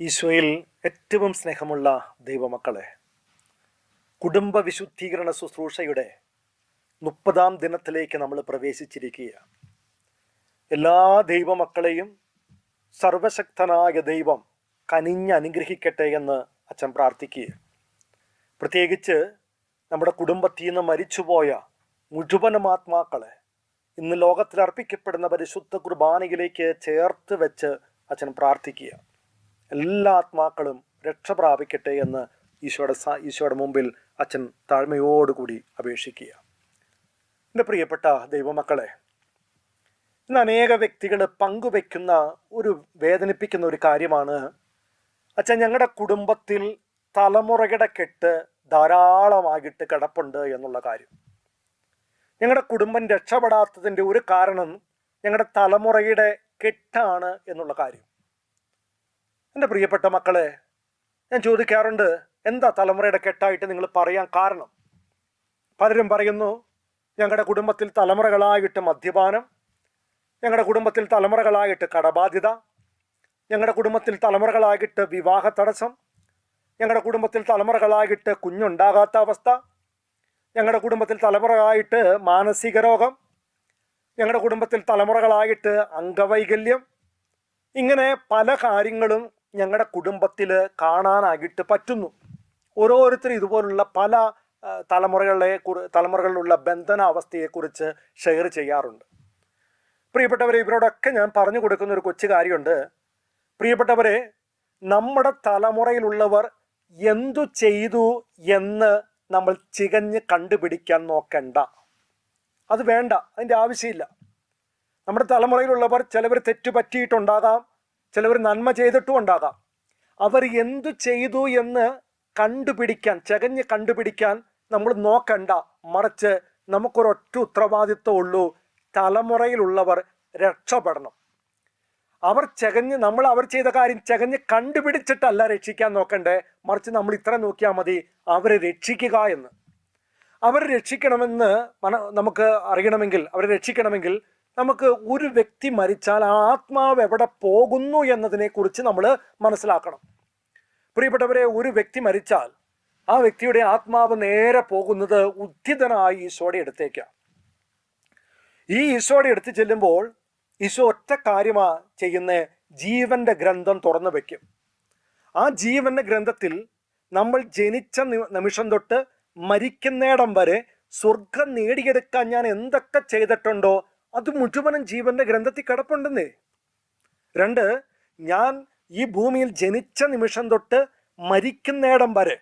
ഈശോയിൽ ഏറ്റവും സ്നേഹമുള്ള ദൈവമക്കളെ കുടുംബ വിശുദ്ധീകരണ ശുശ്രൂഷയുടെ മുപ്പതാം ദിനത്തിലേക്ക് നമ്മൾ പ്രവേശിച്ചിരിക്കുകയാണ്. എല്ലാ ദൈവമക്കളെയും സർവശക്തനായ ദൈവം കനിഞ്ഞ് അനുഗ്രഹിക്കട്ടെ എന്ന് അച്ഛൻ പ്രാർത്ഥിക്കുക പ്രത്യേകിച്ച് നമ്മുടെ കുടുംബത്തിൽ നിന്ന് മരിച്ചുപോയ മുഴുവനും ആത്മാക്കളെ ഇന്ന് ലോകത്തിൽ അർപ്പിക്കപ്പെടുന്ന പരിശുദ്ധ കുർബാനയിലേക്ക് ചേർത്ത് വെച്ച് അച്ഛൻ പ്രാർത്ഥിക്കുക. എല്ലാ ആത്മാക്കളും രക്ഷ പ്രാപിക്കട്ടെ എന്ന് ഈശോയുടെ ഈശോയുടെ മുമ്പിൽ അച്ഛൻ താഴ്മയോടുകൂടി അപേക്ഷിക്കുക. എന്റെ പ്രിയപ്പെട്ട ദൈവമക്കളെ ഇന്ന് അനേക വ്യക്തികൾ പങ്കുവെക്കുന്ന ഒരു വേദനിപ്പിക്കുന്ന ഒരു കാര്യമാണ്. അച്ഛൻ ഞങ്ങളുടെ കുടുംബത്തിൽ തലമുറയുടെ കെട്ട് ധാരാളമായിട്ട് കിടപ്പുണ്ട് എന്നുള്ള കാര്യം. ഞങ്ങളുടെ കുടുംബം രക്ഷപ്പെടാത്തതിന്റെ ഒരു കാരണം ഞങ്ങളുടെ തലമുറയുടെ കെട്ടാണ് എന്നുള്ള കാര്യം. എന്റെ പ്രിയപ്പെട്ട മക്കളെ ഞാൻ ചോദിക്കാറുണ്ട് എന്താ തലമുറയുടെ കെട്ടായിട്ട് നിങ്ങൾ പറയാൻ കാരണം? പലരും പറയുന്നു ഞങ്ങളുടെ കുടുംബത്തിൽ തലമുറകളായിട്ട് മദ്യപാനം ഞങ്ങളുടെ കുടുംബത്തിൽ തലമുറകളായിട്ട് കടബാധ്യത ഞങ്ങളുടെ കുടുംബത്തിൽ തലമുറകളായിട്ട് വിവാഹ തടസ്സം ഞങ്ങളുടെ കുടുംബത്തിൽ തലമുറകളായിട്ട് കുഞ്ഞുണ്ടാകാത്ത അവസ്ഥ. ഞങ്ങളുടെ കുടുംബത്തിൽ തലമുറകളായിട്ട് മാനസിക രോഗം. ഞങ്ങളുടെ കുടുംബത്തിൽ തലമുറകളായിട്ട് അംഗവൈകല്യം. ഇങ്ങനെ പല കാര്യങ്ങളും ഞങ്ങളുടെ കുടുംബത്തിൽ കാണാനായിട്ട് പറ്റുന്നു. ഓരോരുത്തരും ഇതുപോലുള്ള പല തലമുറകളെ തലമുറകളിലുള്ള ബന്ധനാവസ്ഥയെക്കുറിച്ച് ഷെയർ ചെയ്യാറുണ്ട്. പ്രിയപ്പെട്ടവരെ ഇവരോടൊക്കെ ഞാൻ പറഞ്ഞു കൊടുക്കുന്ന ഒരു കൊച്ചു കാര്യമുണ്ട്. പ്രിയപ്പെട്ടവരെ നമ്മുടെ തലമുറയിലുള്ളവർ എന്തു ചെയ്തു എന്ന് നമ്മൾ ചികഞ്ഞ് കണ്ടുപിടിക്കാൻ നോക്കണ്ട. അത് വേണ്ട അതിന്റെ ആവശ്യമില്ല. നമ്മുടെ തലമുറയിലുള്ളവർ ചിലവർ തെറ്റ് പറ്റിയിട്ടുണ്ടാകാം ചിലവർ നന്മ ചെയ്തിട്ടും ഉണ്ടാകാം. അവർ എന്തു ചെയ്തു എന്ന് കണ്ടുപിടിക്കാൻ ചകഞ്ഞ് കണ്ടുപിടിക്കാൻ നമ്മൾ നോക്കണ്ട. മറിച്ച് നമുക്കൊരൊറ്റ ഉത്തരവാദിത്വം ഉള്ളൂ തലമുറയിലുള്ളവർ രക്ഷപ്പെടണം. അവർ ചകഞ്ഞ് നമ്മൾ അവർ ചെയ്ത കാര്യം ചകഞ്ഞ് കണ്ടുപിടിച്ചിട്ടല്ല രക്ഷിക്കാൻ നോക്കണ്ടേ. മറിച്ച് നമ്മൾ ഇത്ര നോക്കിയാൽ മതി അവരെ രക്ഷിക്കുക എന്ന്. അവരെ രക്ഷിക്കണമെന്ന് മന നമുക്ക് അറിയണമെങ്കിൽ അവരെ രക്ഷിക്കണമെങ്കിൽ നമുക്ക് ഒരു വ്യക്തി മരിച്ചാൽ ആ ആത്മാവ് എവിടെ പോകുന്നു എന്നതിനെക്കുറിച്ച് നമ്മൾ മനസ്സിലാക്കണം. പ്രിയപ്പെട്ടവരെ ഒരു വ്യക്തി മരിച്ചാൽ ആ വ്യക്തിയുടെ ആത്മാവ് നേരെ പോകുന്നത് ഉദ്ധിതനായി ഈശോയുടെ അടുത്തേക്കാണ്. ഈ ഈശോയുടെ അടുത്ത് ചെല്ലുമ്പോൾ ഈശോ ഒറ്റ കാര്യമാ ചെയ്യുന്ന ജീവന്റെ ഗ്രന്ഥം തുറന്നു വെക്കും. ആ ജീവന്റെ ഗ്രന്ഥത്തിൽ നമ്മൾ ജനിച്ച നിമിഷം തൊട്ട് മരിക്കുന്നിടം വരെ സ്വർഗം നേടിയെടുക്കാൻ ഞാൻ എന്തൊക്കെ ചെയ്തിട്ടുണ്ടോ അത് മുഴുവനും ജീവന്റെ ഗ്രന്ഥത്തിൽ കിടപ്പുണ്ടെന്നേ. രണ്ട് ഞാൻ ഈ ഭൂമിയിൽ ജനിച്ച നിമിഷം തൊട്ട് മരിക്കുന്നിടം വരെ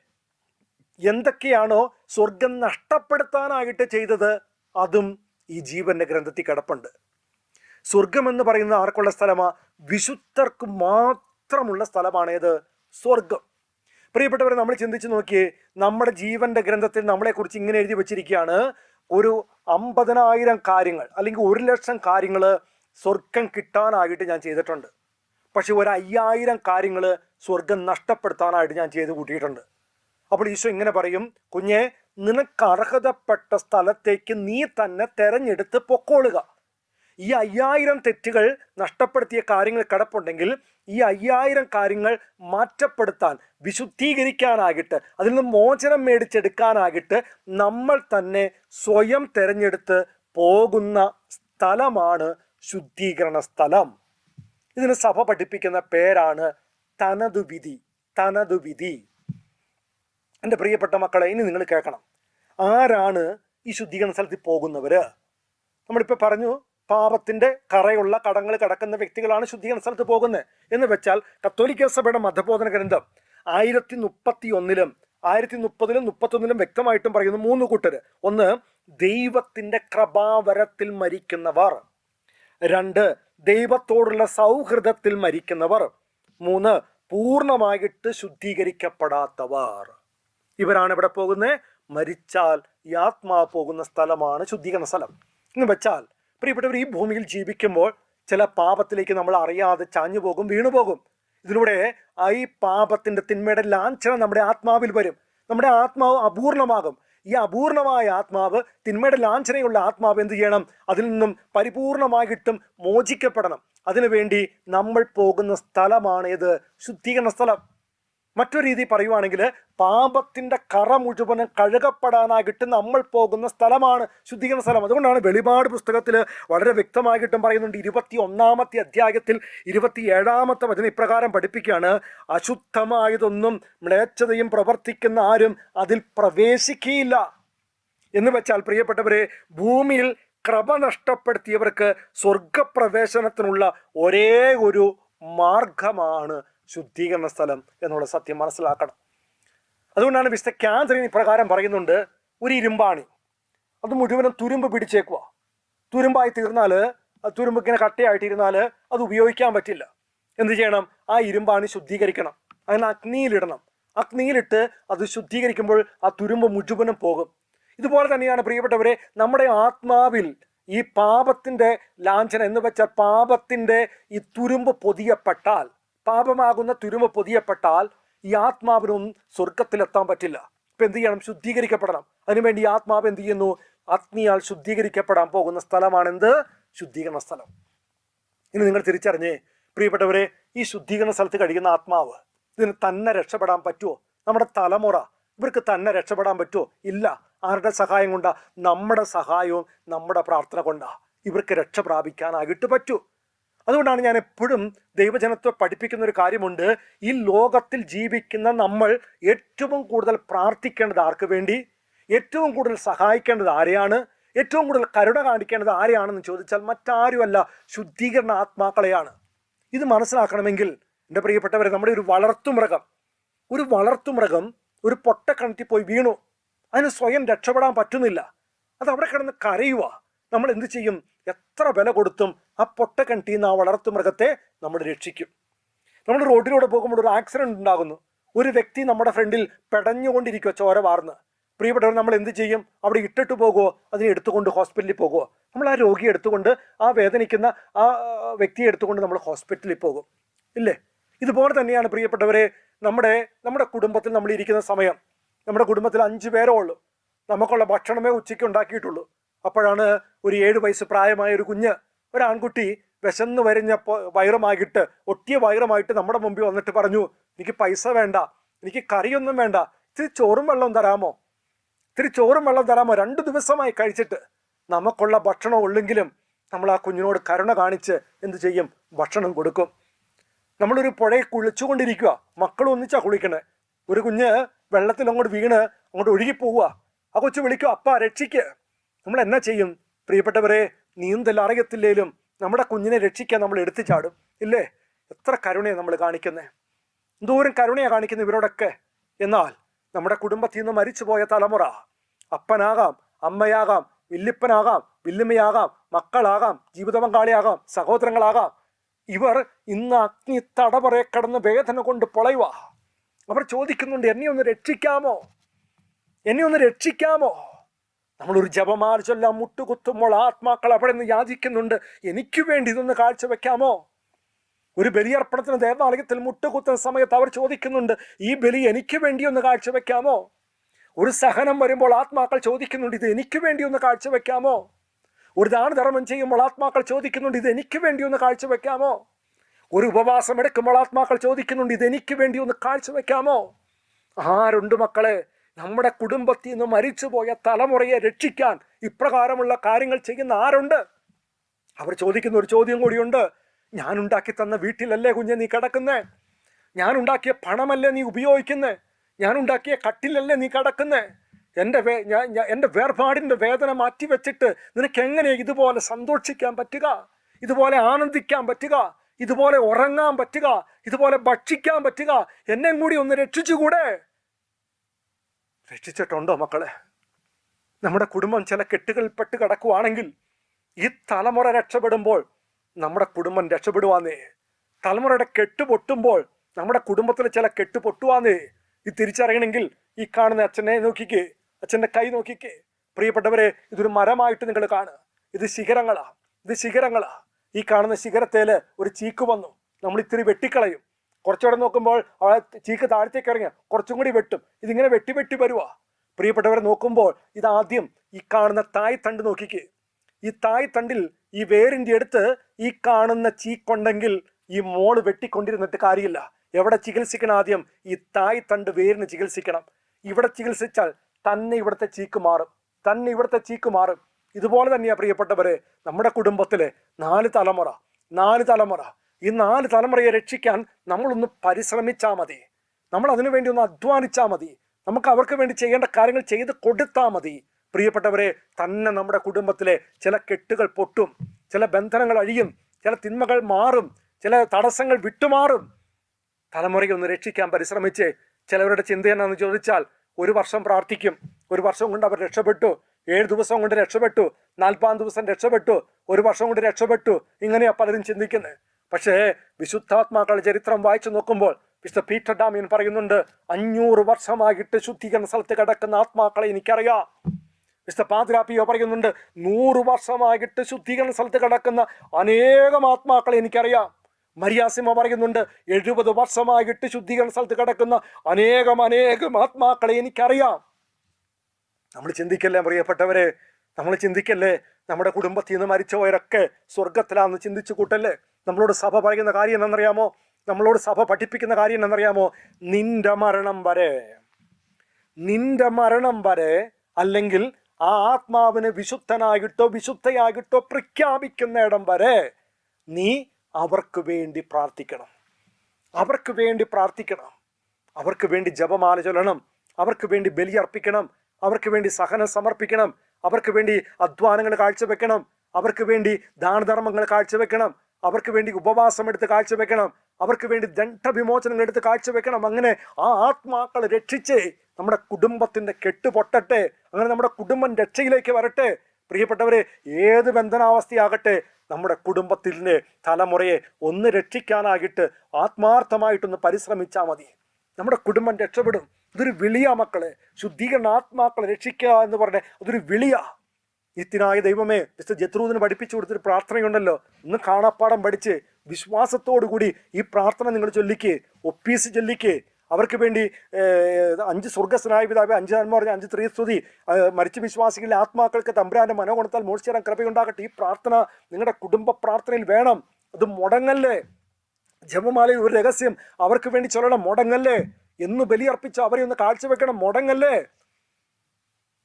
എന്തൊക്കെയാണോ സ്വർഗം നഷ്ടപ്പെടുത്താനായിട്ട് ചെയ്തത് അതും ഈ ജീവന്റെ ഗ്രന്ഥത്തിൽ കിടപ്പുണ്ട്. സ്വർഗം എന്ന് പറയുന്നത് ആർക്കുള്ള സ്ഥലമാ? വിശുദ്ധർക്ക് മാത്രമുള്ള സ്ഥലമാണേത് സ്വർഗം പ്രിയപ്പെട്ടവരെ നമ്മൾ ചിന്തിച്ച് നോക്കിയേ നമ്മുടെ ജീവന്റെ ഗ്രന്ഥത്തിൽ നമ്മളെക്കുറിച്ച് ഇങ്ങനെ എഴുതി വെച്ചിരിക്കുകയാണ്. ഒരു അമ്പതിനായിരം കാര്യങ്ങൾ അല്ലെങ്കിൽ ഒരു ലക്ഷം കാര്യങ്ങൾ സ്വർഗം കിട്ടാനായിട്ട് ഞാൻ ചെയ്തിട്ടുണ്ട്. പക്ഷെ ഒരു അയ്യായിരം കാര്യങ്ങൾ സ്വർഗം നഷ്ടപ്പെടുത്താനായിട്ട് ഞാൻ ചെയ്ത് കൂട്ടിയിട്ടുണ്ട്. അപ്പോൾ ഈശോ ഇങ്ങനെ പറയും കുഞ്ഞെ നിനക്ക് അർഹതപ്പെട്ട സ്ഥലത്തേക്ക് നീ തന്നെ തെരഞ്ഞെടുത്ത് പൊക്കോളുക. ഈ അയ്യായിരം തെറ്റുകൾ നഷ്ടപ്പെടുത്തിയ കാര്യങ്ങൾ കിടപ്പുണ്ടെങ്കിൽ ഈ അയ്യായിരം കാര്യങ്ങൾ മാറ്റപ്പെടുത്താൻ വിശുദ്ധീകരിക്കാനാകിട്ട് അതിൽ നിന്ന് മോചനം മേടിച്ചെടുക്കാനാകിട്ട് നമ്മൾ തന്നെ സ്വയം തിരഞ്ഞെടുത്ത് പോകുന്ന സ്ഥലമാണ് ശുദ്ധീകരണ സ്ഥലം. ഇതിന് സഭ പഠിപ്പിക്കുന്ന പേരാണ് തനതു വിധി തനതു വിധി. എന്റെ പ്രിയപ്പെട്ട മക്കളെ ഇനി നിങ്ങൾ കേൾക്കണം. ആരാണ് ഈ ശുദ്ധീകരണ സ്ഥലത്തിൽ പോകുന്നവർ നമ്മളിപ്പോൾ പറഞ്ഞു പാപത്തിന്റെ കറയുള്ള കടങ്ങൾ കടക്കുന്ന വ്യക്തികളാണ് ശുദ്ധീകരണ സ്ഥലത്ത് പോകുന്നത്. എന്ന് വെച്ചാൽ കത്തോലിക്ക സഭയുടെ മതബോധന ഗ്രന്ഥം ആയിരത്തി മുപ്പത്തി ഒന്നിലും ആയിരത്തി മുപ്പതിലും മുപ്പത്തൊന്നിലും വ്യക്തമായിട്ടും പറയുന്നു മൂന്ന് കൂട്ടർ ഒന്ന് ദൈവത്തിന്റെ കൃപാവരത്തിൽ മരിക്കുന്നവർ. രണ്ട് ദൈവത്തോടുള്ള സൗഹൃദത്തിൽ മരിക്കുന്നവർ. മൂന്ന് പൂർണമായിട്ട് ശുദ്ധീകരിക്കപ്പെടാത്തവർ. ഇവരാണ് ഇവിടെ പോകുന്നത്. മരിച്ചാൽ ഈ ആത്മാവ് പോകുന്ന സ്ഥലമാണ് ശുദ്ധീകരണ സ്ഥലം. എന്ന് വെച്ചാൽ പ്രിയപ്പെട്ടവർ ഈ ഭൂമിയിൽ ജീവിക്കുമ്പോൾ ചില പാപത്തിലേക്ക് നമ്മൾ അറിയാതെ ചാഞ്ഞു പോകും വീണു പോകും. ഇതിലൂടെ ഈ പാപത്തിന്റെ തിന്മയുടെ ലാഞ്ചനം നമ്മുടെ ആത്മാവിൽ വരും. നമ്മുടെ ആത്മാവ് അപൂർണമാകും. ഈ അപൂർണമായ ആത്മാവ് തിന്മയുടെ ലാഞ്ചനയുള്ള ആത്മാവ് എന്ത് ചെയ്യണം? അതിൽ നിന്നും പരിപൂർണമായിട്ടും മോചിക്കപ്പെടണം. അതിനുവേണ്ടി നമ്മൾ പോകുന്ന സ്ഥലമാണ് ഇത് ശുദ്ധീകരണ സ്ഥലം. മറ്റൊരു രീതി പറയുവാണെങ്കിൽ പാപത്തിന്റെ കറ മുഴുവനും കഴുകപ്പെടാനായിട്ട് നമ്മൾ പോകുന്ന സ്ഥലമാണ് ശുദ്ധീകരണ സ്ഥലം. അതുകൊണ്ടാണ് വെളിപാട് പുസ്തകത്തിൽ വളരെ വ്യക്തമായിട്ടും പറയുന്നുണ്ട്. ഇരുപത്തി ഒന്നാമത്തെ അധ്യായത്തിൽ ഇരുപത്തി ഏഴാമത്തെ വചന ഇപ്രകാരം പഠിപ്പിക്കുകയാണ്. അശുദ്ധമായതൊന്നും മ്ലേച്ഛതയും പ്രവർത്തിക്കുന്ന ആരും അതിൽ പ്രവേശിക്കുകയില്ല എന്ന് വെച്ചാൽ പ്രിയപ്പെട്ടവരെ ഭൂമിയിൽ ക്രമ നഷ്ടപ്പെടുത്തിയവർക്ക് സ്വർഗപ്രവേശനത്തിനുള്ള ഒരേ ഒരു മാർഗമാണ് ശുദ്ധീകരണ സ്ഥലം എന്നുള്ള സത്യം മനസ്സിലാക്കണം. അതുകൊണ്ടാണ് വിശുദ്ധ ക്യാൻസറിൻ ഇപ്രകാരം പറയുന്നുണ്ട് ഒരു ഇരുമ്പാണി. അത് മുഴുവനും തുരുമ്പ് പിടിച്ചേക്കുക തുരുമ്പായി തീർന്നാൽ തുരുമ്പ് ഇങ്ങനെ കട്ടയായിട്ടിരുന്നാൽ അത് ഉപയോഗിക്കാൻ പറ്റില്ല. എന്ത് ചെയ്യണം? ആ ഇരുമ്പാണി ശുദ്ധീകരിക്കണം. അങ്ങനെ അഗ്നിയിലിടണം. അഗ്നിയിലിട്ട് അത് ശുദ്ധീകരിക്കുമ്പോൾ ആ തുരുമ്പ് മുഴുവനും പോകും. ഇതുപോലെ തന്നെയാണ് പ്രിയപ്പെട്ടവരെ നമ്മുടെ ആത്മാവിൽ ഈ പാപത്തിന്റെ ലാഞ്ചന എന്ന് വെച്ചാൽ പാപത്തിന്റെ ഈ തുരുമ്പ് പൊതിയപ്പെട്ടാൽ പാപമാകുന്ന തുരുമ പൊതിയപ്പെട്ടാൽ ഈ ആത്മാവിനൊന്നും സ്വർഗത്തിലെത്താൻ പറ്റില്ല. ഇപ്പം എന്ത് ചെയ്യണം? ശുദ്ധീകരിക്കപ്പെടണം. അതിനുവേണ്ടി ആത്മാവ് എന്ത് ചെയ്യുന്നു? അഗ്നിയാൽ ശുദ്ധീകരിക്കപ്പെടാൻ പോകുന്ന സ്ഥലമാണെന്ത്? ശുദ്ധീകരണ സ്ഥലം. ഇനി നിങ്ങൾ തിരിച്ചറിഞ്ഞേ പ്രിയപ്പെട്ടവരെ ഈ ശുദ്ധീകരണ സ്ഥലത്ത് കഴിയുന്ന ആത്മാവ് ഇതിന് തന്നെ രക്ഷപ്പെടാൻ പറ്റുമോ നമ്മുടെ തലമുറ ഇവർക്ക് തന്നെ രക്ഷപ്പെടാൻ പറ്റുമോ ഇല്ല. ആരുടെ സഹായം കൊണ്ടാ? നമ്മുടെ സഹായവും നമ്മുടെ പ്രാർത്ഥന കൊണ്ടാ. ഇവർക്ക് രക്ഷ പ്രാപിക്കാനായിട്ട് പറ്റൂ. അതുകൊണ്ടാണ് ഞാൻ എപ്പോഴും ദൈവജനത്വം പഠിപ്പിക്കുന്ന ഒരു കാര്യമുണ്ട്. ഈ ലോകത്തിൽ ജീവിക്കുന്ന നമ്മൾ ഏറ്റവും കൂടുതൽ പ്രാർത്ഥിക്കേണ്ടത് ആർക്ക് വേണ്ടി? ഏറ്റവും കൂടുതൽ സഹായിക്കേണ്ടത് ആരെയാണ്? ഏറ്റവും കൂടുതൽ കരുണ കാണിക്കേണ്ടത് ആരെയാണെന്ന് ചോദിച്ചാൽ മറ്റാരുമല്ല ശുദ്ധീകരണ ആത്മാക്കളെയാണ്. ഇത് മനസ്സിലാക്കണമെങ്കിൽ എന്റെ പ്രിയപ്പെട്ടവരെ നമ്മുടെ ഒരു വളർത്തുമൃഗം ഒരു വളർത്തുമൃഗം ഒരു പൊട്ടക്കിണറ്റിൽ പോയി വീണു. അതിന് സ്വയം രക്ഷപ്പെടാൻ പറ്റുന്നില്ല. അത് അവിടെ കിടന്ന് കരയുക നമ്മൾ എന്ത് ചെയ്യും? എത്ര വില കൊടുത്തും ആ പൊട്ടക്കിണറ്റിൽ നിന്ന് ആ വളർത്തു മൃഗത്തെ നമ്മൾ രക്ഷിക്കും. നമ്മൾ റോഡിലൂടെ പോകുമ്പോൾ ഒരു ആക്സിഡന്റ് ഉണ്ടാകുന്നു. ഒരു വ്യക്തി നമ്മുടെ ഫ്രണ്ടിൽ പെടഞ്ഞുകൊണ്ടിരിക്കുക ചോര വാർന്ന്. പ്രിയപ്പെട്ടവർ നമ്മൾ എന്ത് ചെയ്യും? അവിടെ ഇട്ടിട്ട് പോകുമോ അതിനെ എടുത്തുകൊണ്ട് ഹോസ്പിറ്റലിൽ പോകുമോ നമ്മൾ ആ രോഗിയെ എടുത്തുകൊണ്ട് ആ വേദനിക്കുന്ന ആ, വ്യക്തിയെ എടുത്തുകൊണ്ട് നമ്മൾ ഹോസ്പിറ്റലിൽ പോകും. ഇല്ലേ? ഇതുപോലെ തന്നെയാണ് പ്രിയപ്പെട്ടവരെ നമ്മുടെ നമ്മുടെ കുടുംബത്തിൽ നമ്മൾ ഇരിക്കുന്ന സമയം. നമ്മുടെ കുടുംബത്തിൽ അഞ്ച് പേരേ ഉള്ളൂ. നമുക്കുള്ള ഭക്ഷണമേ ഉച്ചയ്ക്ക് ഉണ്ടാക്കിയിട്ടുള്ളൂ. അപ്പോഴാണ് ഒരു ഏഴ് വയസ്സ് പ്രായമായ ഒരു കുഞ്ഞ് ഒരാൺകുട്ടി വിശന്ന് വരിഞ്ഞപ്പോൾ വയറുമായിട്ട് ഒട്ടിയ വയറുമായിട്ട് നമ്മുടെ മുമ്പിൽ വന്നിട്ട് പറഞ്ഞു എനിക്ക് പൈസ വേണ്ട എനിക്ക് കറിയൊന്നും വേണ്ട ഇത്തിരി ചോറും വെള്ളം തരാമോ? ഇത്തിരി ചോറും വെള്ളം തരാമോ? രണ്ട് ദിവസമായി കഴിച്ചിട്ട് നമുക്കുള്ള ഭക്ഷണം ഉള്ളെങ്കിലും നമ്മൾ ആ കുഞ്ഞിനോട് കരുണ കാണിച്ച് എന്ത് ചെയ്യും? ഭക്ഷണം കൊടുക്കും. നമ്മളൊരു പുഴയിൽ കുളിച്ചുകൊണ്ടിരിക്കുക മക്കൾ ഒന്നിച്ചാ കുളിക്കണേ. ഒരു കുഞ്ഞ് വെള്ളത്തിൽ അങ്ങോട്ട് വീണ് അങ്ങോട്ട് ഒഴുകി പോവുക ആ കൊച്ചു വിളിക്കുക അപ്പ രക്ഷിക്ക്. നമ്മൾ എന്നാ ചെയ്യും? പ്രിയപ്പെട്ടവരെ നീന്തൽ അറിയത്തില്ലേലും നമ്മുടെ കുഞ്ഞിനെ രക്ഷിക്കാൻ നമ്മൾ എടുത്തു ചാടും. ഇല്ലേ? എത്ര കരുണയാണ് നമ്മൾ കാണിക്കുന്നത് എന്തോരം കരുണയാണ് കാണിക്കുന്നത് ഇവരോടൊക്കെ. എന്നാൽ നമ്മുടെ കുടുംബത്തിൽ നിന്ന് മരിച്ചുപോയ തലമുറ അപ്പനാകാം അമ്മയാകാം വില്ലിപ്പനാകാം വില്ലുമ്മയാകാം മക്കളാകാം ജീവിത പങ്കാളിയാകാം സഹോദരങ്ങളാകാം. ഇവർ ഇന്ന് അഗ്നി തടവറെ കടന്ന് വേദന കൊണ്ട് പൊളയുക അവർ ചോദിക്കുന്നുണ്ട് എന്നെ ഒന്ന് രക്ഷിക്കാമോ? എന്നെ ഒന്ന് രക്ഷിക്കാമോ? നമ്മളൊരു ജപമാല ചൊല്ലാം മുട്ടുകുത്തുമ്പോൾ ആത്മാക്കൾ അവിടെ നിന്ന് യാചിക്കുന്നുണ്ട്. എനിക്ക് വേണ്ടി ഇതൊന്ന് കാഴ്ചവെക്കാമോ? ഒരു ബലിയർപ്പണത്തിന് ദേവാലയത്തിൽ മുട്ടുകുത്തുന്ന സമയത്ത് അവർ ചോദിക്കുന്നുണ്ട് ഈ ബലി എനിക്ക് വേണ്ടി ഒന്ന് കാഴ്ചവെക്കാമോ? ഒരു സഹനം വരുമ്പോൾ ആത്മാക്കൾ ചോദിക്കുന്നുണ്ട് ഇത് എനിക്ക് വേണ്ടി ഒന്ന് കാഴ്ചവെക്കാമോ? ഒരു ദാനധർമ്മം ചെയ്യുമ്പോൾ ആത്മാക്കൾ ചോദിക്കുന്നുണ്ട് ഇത് എനിക്ക് വേണ്ടി ഒന്ന് കാഴ്ചവെക്കാമോ? ഒരു ഉപവാസം എടുക്കുമ്പോൾ ആത്മാക്കൾ ചോദിക്കുന്നുണ്ട് ഇത് എനിക്ക് വേണ്ടി ഒന്ന് കാഴ്ചവെക്കാമോ? ആരുണ്ട് മക്കളെ? നമ്മുടെ കുടുംബത്തിൽ നിന്ന് മരിച്ചുപോയ തലമുറയെ രക്ഷിക്കാൻ ഇപ്രകാരമുള്ള കാര്യങ്ങൾ ചെയ്യുന്ന ആരുണ്ട്? അവർ ചോദിക്കുന്ന ഒരു ചോദ്യം കൂടിയുണ്ട്. ഞാൻ ഉണ്ടാക്കി തന്ന വീട്ടിലല്ലേ കുഞ്ഞെ നീ കിടക്കുന്നേ? ഞാൻ ഉണ്ടാക്കിയ പണമല്ലേ നീ ഉപയോഗിക്കുന്നേ? ഞാൻ ഉണ്ടാക്കിയ കട്ടിലല്ലേ നീ കിടക്കുന്നേ? എന്റെ വേ ഞാൻ എന്റെ വേർപാടിന്റെ വേദന മാറ്റി വെച്ചിട്ട് നിനക്ക് എങ്ങനെ ഇതുപോലെ സന്തോഷിക്കാൻ പറ്റുക? ഇതുപോലെ ആനന്ദിക്കാൻ പറ്റുക? ഇതുപോലെ ഉറങ്ങാൻ പറ്റുക? ഇതുപോലെ ഭക്ഷിക്കാൻ പറ്റുക? എന്നെയും കൂടി ഒന്ന് രക്ഷിച്ചുകൂടെ? രക്ഷിച്ചിട്ടുണ്ടോ മക്കളെ? നമ്മുടെ കുടുംബം ചില കെട്ടുകളിൽപ്പെട്ട് കിടക്കുവാണെങ്കിൽ ഈ തലമുറ രക്ഷപ്പെടുമ്പോൾ നമ്മുടെ കുടുംബം രക്ഷപ്പെടുവാന്നേ. തലമുറയുടെ കെട്ട് പൊട്ടുമ്പോൾ നമ്മുടെ കുടുംബത്തിലെ ചില കെട്ട് പൊട്ടുവാന്നേ. ഇത് തിരിച്ചറിയണമെങ്കിൽ ഈ കാണുന്ന അച്ഛനെ നോക്കിക്കേ അച്ഛന്റെ കൈ നോക്കിക്കേ. പ്രിയപ്പെട്ടവരെ ഇതൊരു മരമായിട്ട് നിങ്ങൾ കാണുക. ഇത് ശിഖരങ്ങളാ. ഇത് ശിഖരങ്ങളാ. ഈ കാണുന്ന ശിഖരത്തേൽ ഒരു ചീക്ക് വന്നു. നമ്മൾ ഇത്തിരി വെട്ടിക്കളയും. കുറച്ചുകൂടെ നോക്കുമ്പോൾ അവളെ ചീക്ക് താഴത്തേക്ക് ഇറങ്ങിയ കുറച്ചും കൂടി വെട്ടും. ഇതിങ്ങനെ വെട്ടി വെട്ടി വരുവാ. പ്രിയപ്പെട്ടവരെ നോക്കുമ്പോൾ ഇതാദ്യം ഈ കാണുന്ന തായ് തണ്ട് നോക്കിക്ക്. ഈ തായ് തണ്ടിൽ ഈ വേരിന്റെ അടുത്ത് ഈ കാണുന്ന ചീക്കുണ്ടെങ്കിൽ ഈ മോൾ വെട്ടിക്കൊണ്ടിരുന്നിട്ട് കാര്യമില്ല. എവിടെ ചികിത്സിക്കണം ആദ്യം? ഈ തായ് തണ്ട് വേരിന് ചികിത്സിക്കണം. ഇവിടെ ചികിത്സിച്ചാൽ തന്നെ ഇവിടുത്തെ ചീക്ക് മാറും. തന്നെ ഇവിടുത്തെ ചീക്ക് മാറും. ഇതുപോലെ തന്നെയാണ് പ്രിയപ്പെട്ടവരെ നമ്മുടെ കുടുംബത്തിലെ നാല് തലമുറ നാല് തലമുറ ഈ നാല് തലമുറയെ രക്ഷിക്കാൻ നമ്മളൊന്ന് പരിശ്രമിച്ചാൽ മതി. നമ്മൾ അതിനു വേണ്ടി ഒന്ന് അധ്വാനിച്ചാൽ മതി. നമുക്ക് അവർക്ക് വേണ്ടി ചെയ്യേണ്ട കാര്യങ്ങൾ ചെയ്ത് കൊടുത്താൽ മതി. പ്രിയപ്പെട്ടവരെ തന്നെ നമ്മുടെ കുടുംബത്തിലെ ചില കെട്ടുകൾ പൊട്ടും ചില ബന്ധനങ്ങൾ അഴിയും ചില തിന്മകൾ മാറും ചില തടസ്സങ്ങൾ വിട്ടുമാറും. തലമുറയെ ഒന്ന് രക്ഷിക്കാൻ പരിശ്രമിച്ച് ചിലവരുടെ ചിന്ത എന്നാന്ന് ചോദിച്ചാൽ ഒരു വർഷം പ്രാർത്ഥിക്കും ഒരു വർഷം കൊണ്ട് അവർ രക്ഷപ്പെട്ടു ഏഴ് ദിവസം കൊണ്ട് രക്ഷപ്പെട്ടു നാൽപ്പതാം ദിവസം രക്ഷപ്പെട്ടു ഒരു വർഷം കൊണ്ട് രക്ഷപ്പെട്ടു. ഇങ്ങനെയാണ് പലരും ചിന്തിക്കുന്നത് പക്ഷേ വിശുദ്ധാത്മാക്കളുടെ ചരിത്രം വായിച്ചു നോക്കുമ്പോൾ വിശുദ്ധ പീറ്റർ ഡാമിയൻ പറയുന്നുണ്ട് അഞ്ഞൂറ് വർഷമായിട്ട് ശുദ്ധീകരണ സ്ഥലത്ത് കിടക്കുന്ന ആത്മാക്കളെ എനിക്കറിയാം. മിസ്റ്റർ പാതിരാപ്പിയോ പറയുന്നുണ്ട് നൂറ് വർഷമായിട്ട് ശുദ്ധീകരണ സ്ഥലത്ത് കിടക്കുന്ന അനേകം ആത്മാക്കളെ എനിക്കറിയാം. മരിയാസിമ പറയുന്നുണ്ട് എഴുപത് വർഷമായിട്ട് ശുദ്ധീകരണ സ്ഥലത്ത് കിടക്കുന്ന അനേകം അനേകം ആത്മാക്കളെ എനിക്കറിയാം. നമ്മൾ ചിന്തിക്കല്ലേ പ്രിയപ്പെട്ടവരെ? നമ്മൾ ചിന്തിക്കല്ലേ നമ്മുടെ കുടുംബത്തിൽ നിന്ന് മരിച്ചവരൊക്കെ സ്വർഗത്തിലാന്ന് ചിന്തിച്ചു കൂട്ടല്ലേ? നമ്മളോട് സഭ പറയുന്ന കാര്യം എന്നറിയാമോ? നമ്മളോട് സഭ പഠിപ്പിക്കുന്ന കാര്യം എന്നറിയാമോ? നിന്റെ മരണം വരെ. നിന്റെ മരണം വരെ അല്ലെങ്കിൽ ആ ആത്മാവിനെ വിശുദ്ധനായിട്ടോ വിശുദ്ധയായിട്ടോ പ്രഖ്യാപിക്കുന്ന ഇടം വരെ നീ അവർക്ക് വേണ്ടി പ്രാർത്ഥിക്കണം. അവർക്ക് വേണ്ടി പ്രാർത്ഥിക്കണം. അവർക്ക് വേണ്ടി ജപമാല ചൊല്ലണം. അവർക്ക് വേണ്ടി ബലിയർപ്പിക്കണം അവർക്ക് വേണ്ടി സഹനം സമർപ്പിക്കണം. അവർക്ക് വേണ്ടി അധ്വാനങ്ങൾ കാഴ്ചവെക്കണം. അവർക്ക് വേണ്ടി ദാനധർമ്മങ്ങൾ കാഴ്ചവെക്കണം. അവർക്ക് വേണ്ടി ഉപവാസം എടുത്ത് കാഴ്ചവെക്കണം. അവർക്ക് വേണ്ടി ദണ്ഡവിമോചനങ്ങൾ എടുത്ത് കാഴ്ചവെക്കണം. അങ്ങനെ ആ ആത്മാക്കളെ രക്ഷിച്ച് നമ്മുടെ കുടുംബത്തിന്റെ കെട്ടുപൊട്ടട്ടെ അങ്ങനെ നമ്മുടെ കുടുംബം രക്ഷയിലേക്ക് വരട്ടെ. പ്രിയപ്പെട്ടവരെ ഏത് ബന്ധനാവസ്ഥയാകട്ടെ നമ്മുടെ കുടുംബത്തിന്റെ തലമുറയെ ഒന്ന് രക്ഷിക്കാനായിട്ട് ആത്മാർത്ഥമായിട്ടൊന്ന് പരിശ്രമിച്ചാൽ മതി. നമ്മുടെ കുടുംബം രക്ഷപ്പെടും. ഇതൊരു വിളിയാ മക്കളെ. ശുദ്ധീകരണ ആത്മാക്കളെ രക്ഷിക്കുക എന്ന് പറഞ്ഞ അതൊരു വിളിയാ. നിത്യനായ ദൈവമേ മിസ്റ്റർ ജത്രൂദിന് പഠിപ്പിച്ചു കൊടുത്തൊരു പ്രാർത്ഥനയുണ്ടല്ലോ. ഇന്ന് കാണാപ്പാടം പഠിച്ച് വിശ്വാസത്തോടു കൂടി ഈ പ്രാർത്ഥന നിങ്ങൾ ചൊല്ലിക്ക് ഒപ്പീസ് ചൊല്ലിക്ക്. അവർക്ക് വേണ്ടി അഞ്ച് സ്വർഗസ്നായ പിതാവ് അഞ്ച് നന്മ പറഞ്ഞ അഞ്ച് ത്രീസ്തുതി മരിച്ചു വിശ്വാസികളിലെ ആത്മാക്കൾക്ക് തമ്പുരാന്റെ മനോഗുണത്താൽ മോഷിച്ചേരാൻ കൃപയുണ്ടാകട്ടെ. ഈ പ്രാർത്ഥന നിങ്ങളുടെ കുടുംബ പ്രാർത്ഥനയിൽ വേണം. അത് മുടങ്ങല്ലേ? ജപമാലയിൽ ഒരു രഹസ്യം അവർക്ക് വേണ്ടി ചൊല്ലണം. മുടങ്ങല്ലേ? എന്ന് ബലിയർപ്പിച്ച് അവരെ ഒന്ന് കാഴ്ചവെക്കണം. മുടങ്ങല്ലേ?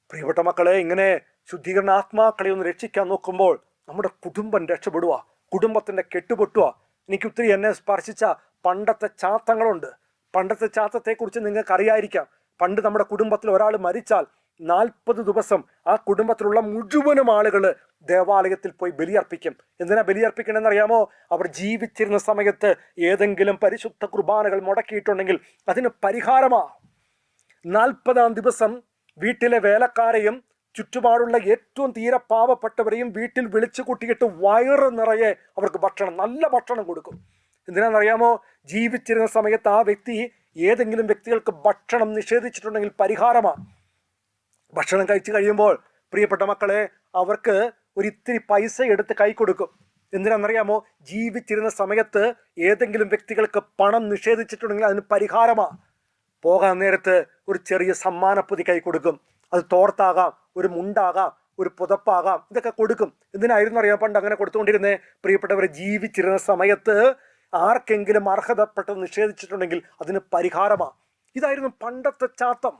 പ്രിയപ്പെട്ട മക്കളെ ഇങ്ങനെ ശുദ്ധീകരണ ആത്മാക്കളെ ഒന്ന് രക്ഷിക്കാൻ നോക്കുമ്പോൾ നമ്മുടെ കുടുംബം രക്ഷപ്പെടുക കുടുംബത്തിന്റെ കെട്ടുപൊട്ടുക എനിക്ക് ഒത്തിരി എന്നെ സ്പർശിച്ച പണ്ടത്തെ ചാത്തങ്ങളുണ്ട്. പണ്ടത്തെ ചാത്തത്തെക്കുറിച്ച് നിങ്ങൾക്ക് അറിയായിരിക്കാം പണ്ട് നമ്മുടെ കുടുംബത്തിൽ ഒരാൾ മരിച്ചാൽ നാൽപ്പത് ദിവസം ആ കുടുംബത്തിലുള്ള മുഴുവനും ആളുകൾ ദേവാലയത്തിൽ പോയി ബലിയർപ്പിക്കും. എന്തിനാ ബലിയർപ്പിക്കണമെന്ന് അറിയാമോ അവർ ജീവിച്ചിരുന്ന സമയത്ത് ഏതെങ്കിലും പരിശുദ്ധ കുർബാനകൾ മുടക്കിയിട്ടുണ്ടെങ്കിൽ അതിന് പരിഹാരമാ. നാൽപ്പതാം ദിവസം വീട്ടിലെ വേലക്കാരെയും ചുറ്റുപാടുള്ള ഏറ്റവും തീരെ പാവപ്പെട്ടവരെയും വീട്ടിൽ വിളിച്ചു കൂട്ടിയിട്ട് വയറ് നിറയെ അവർക്ക് ഭക്ഷണം നല്ല ഭക്ഷണം കൊടുക്കും. എന്തിനാണെന്നറിയാമോ? ജീവിച്ചിരുന്ന സമയത്ത് ആ വ്യക്തി ഏതെങ്കിലും വ്യക്തികൾക്ക് ഭക്ഷണം നിഷേധിച്ചിട്ടുണ്ടെങ്കിൽ പരിഹാരമാണ് ഭക്ഷണം കഴിച്ചു കഴിയുമ്പോൾ പ്രിയപ്പെട്ട മക്കളെ അവർക്ക് ഒരു ഇത്തിരി പൈസ എടുത്ത് കൈ കൊടുക്കും. എന്തിനാണെന്നറിയാമോ? ജീവിച്ചിരുന്ന സമയത്ത് ഏതെങ്കിലും വ്യക്തികൾക്ക് പണം നിഷേധിച്ചിട്ടുണ്ടെങ്കിൽ അതിന് പരിഹാരമാണ് പോകാൻ നേരത്ത് ഒരു ചെറിയ സമ്മാനപ്പൊതി കൈ കൊടുക്കും. അത് തോർത്താകാം. ഒരു മുണ്ടാകാം ഒരു പുതപ്പാകാം ഇതൊക്കെ കൊടുക്കും. എന്തിനായിരുന്നു അറിയാം പണ്ട് അങ്ങനെ കൊടുത്തുകൊണ്ടിരുന്നേ. പ്രിയപ്പെട്ടവർ ജീവിച്ചിരുന്ന സമയത്ത് ആർക്കെങ്കിലും അർഹതപ്പെട്ടത് നിഷേധിച്ചിട്ടുണ്ടെങ്കിൽ അതിന് പരിഹാരമാണ് ഇതായിരുന്നു പണ്ടത്തെ ചാത്തം.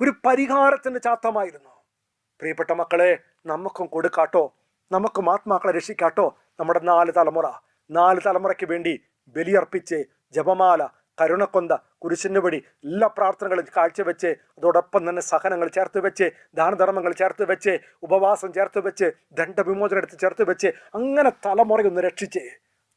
ഒരു പരിഹാരത്തിന്റെ ചാത്തമായിരുന്നു. പ്രിയപ്പെട്ട മക്കളെ നമുക്കും കൊടുക്കാട്ടോ. നമുക്കും ആത്മാക്കളെ രക്ഷിക്കാട്ടോ. നമ്മുടെ നാല് തലമുറ. നാല് തലമുറയ്ക്ക് വേണ്ടി ബലിയർപ്പിച്ച് ജപമാല കരുണക്കൊന്ത കുരിശിന് വഴി എല്ലാ പ്രാർത്ഥനകളും കാഴ്ചവെച്ച് അതോടൊപ്പം തന്നെ സഹനങ്ങൾ ചേർത്ത് വെച്ച് ദാനധർമ്മങ്ങൾ ചേർത്ത് വെച്ച് ഉപവാസം ചേർത്ത് വെച്ച് ദണ്ഡവിമോചനം എടുത്ത് ചേർത്ത് വെച്ച് അങ്ങനെ തലമുറയൊന്ന് രക്ഷിച്ച്.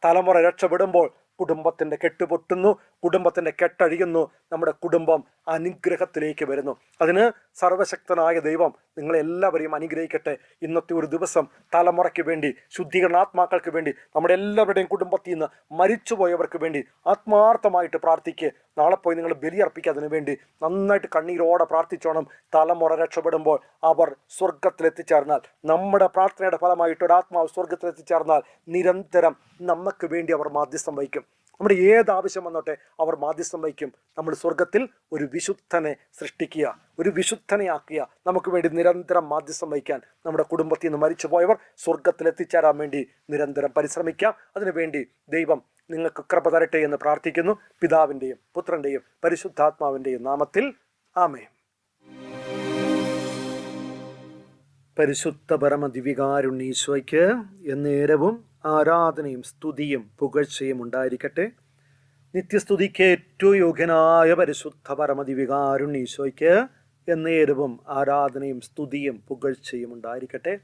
തലമുറ രക്ഷപ്പെടുമ്പോൾ കുടുംബത്തിന്റെ കെട്ടുപൊട്ടുന്നു കുടുംബത്തിന്റെ കെട്ടഴിയുന്നു നമ്മുടെ കുടുംബം അനുഗ്രഹത്തിലേക്ക് വരുന്നു. അതിന് സർവശക്തനായ ദൈവം നിങ്ങളെല്ലാവരെയും അനുഗ്രഹിക്കട്ടെ. ഇന്നത്തെ ഒരു ദിവസം തലമുറയ്ക്ക് വേണ്ടി ശുദ്ധീകരണാത്മാക്കൾക്ക് വേണ്ടി നമ്മുടെ എല്ലാവരുടെയും കുടുംബത്തിൽ നിന്ന് മരിച്ചുപോയവർക്ക് വേണ്ടി ആത്മാർത്ഥമായിട്ട് പ്രാർത്ഥിക്കുക നാളെ പോയി നിങ്ങൾ ബലിയർപ്പിക്കുക വേണ്ടി. നന്നായിട്ട് കണ്ണീരോടെ പ്രാർത്ഥിച്ചോണം. തലമുറ രക്ഷപ്പെടുമ്പോൾ അവർ സ്വർഗത്തിലെത്തിച്ചേർന്നാൽ നമ്മുടെ പ്രാർത്ഥനയുടെ ഫലമായിട്ട് ഒരു ആത്മാവ് സ്വർഗത്തിലെത്തിച്ചേർന്നാൽ നിരന്തരം നമുക്ക് വേണ്ടി അവർ മാധ്യസ്ഥം വഹിക്കും. നമ്മുടെ ഏത് ആവശ്യം വന്നോട്ടെ അവർ മാധ്യസ്ഥം വഹിക്കും. നമ്മൾ സ്വർഗത്തിൽ ഒരു വിശുദ്ധനെ സൃഷ്ടിക്കുക ഒരു വിശുദ്ധനെ ആക്കുക. നമുക്ക് വേണ്ടി നിരന്തരം മാധ്യസ്ഥം വഹിക്കാൻ നമ്മുടെ കുടുംബത്തിൽ നിന്ന് മരിച്ചു പോയവർ സ്വർഗത്തിൽ എത്തിച്ചേരാൻ വേണ്ടി നിരന്തരം പരിശ്രമിക്കാം. അതിനുവേണ്ടി ദൈവം നിങ്ങൾക്ക് കൃപ തരട്ടെ എന്ന് പ്രാർത്ഥിക്കുന്നു. പിതാവിന്റെയും പുത്രന്റെയും പരിശുദ്ധാത്മാവിന്റെയും നാമത്തിൽ ആമേ പരിശുദ്ധ പരമദിവികാരുണ്ണീശോയ്ക്ക് എന്നേരവും ആരാധനയും സ്തുതിയും പുകഴ്ചയും ഉണ്ടായിരിക്കട്ടെ. നിത്യസ്തുതിക്ക് ഏറ്റവും യോഗ്യനായ പരിശുദ്ധ പരമദിവികാരുണ്ണീശോയ്ക്ക് എന്നേരവും ആരാധനയും സ്തുതിയും പുകഴ്ചയും ഉണ്ടായിരിക്കട്ടെ.